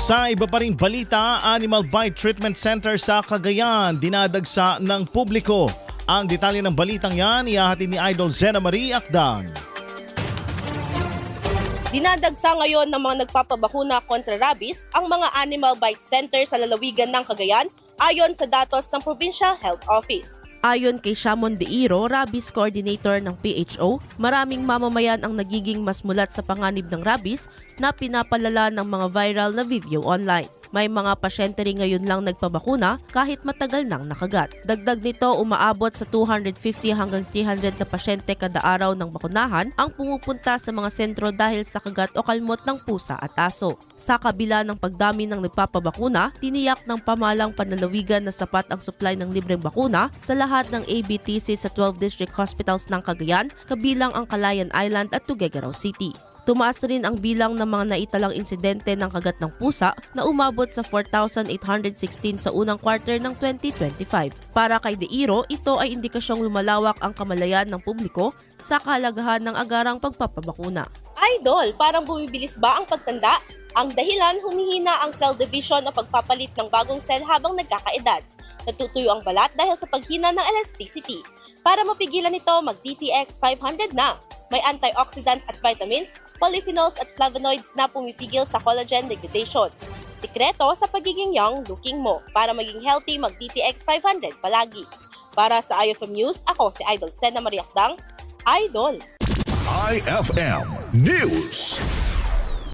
Sa iba pa ring balita, Animal Bite Treatment Center sa Cagayan dinadagsa ng publiko. Ang detalye ng balitang yan ihahatid ni Idol Zena Marie Akdan. Dinadagsa ngayon ng mga nagpapabakuna kontra rabies ang mga animal bite center sa lalawigan ng Cagayan ayon sa datos ng Provincial Health Office. Ayon kay Shamon De Iro, rabies coordinator ng PHO, maraming mamamayan ang nagiging mas mulat sa panganib ng rabies na pinapalala ng mga viral na video online. May mga pasyente rin ngayon lang nagpabakuna kahit matagal nang nakagat. Dagdag nito, umaabot sa 250 hanggang 300 na pasyente kada araw ng bakunahan ang pumupunta sa mga sentro dahil sa kagat o kalmot ng pusa at aso. Sa kabila ng pagdami ng nagpapabakuna, tiniyak ng pamalang panalawigan na sapat ang supply ng libreng bakuna sa lahat ng ABTC sa 12 district hospitals ng Cagayan, kabilang ang Calayan Island at Tuguegarao City. Tumaas rin ang bilang ng mga naitalang insidente ng kagat ng pusa na umabot sa 4,816 sa unang quarter ng 2025. Para kay De Iro, ito ay indikasyong lumalawak ang kamalayan ng publiko sa kahalagahan ng agarang pagpapabakuna. Idol, parang bumibilis ba ang pagtanda? Ang dahilan, humihina ang cell division o pagpapalit ng bagong cell habang nagkakaedad. Natutuyo ang balat dahil sa paghina ng elasticity. Para mapigilan ito, mag-DTX 500 na. May antioxidants at vitamins, polyphenols at flavonoids na pumipigil sa collagen degradation. Sikreto sa pagiging young looking mo. Para maging healthy, mag-DTX 500 palagi. Para sa IFM News, ako si Idol Sena Mariakdang, Idol! IFM News.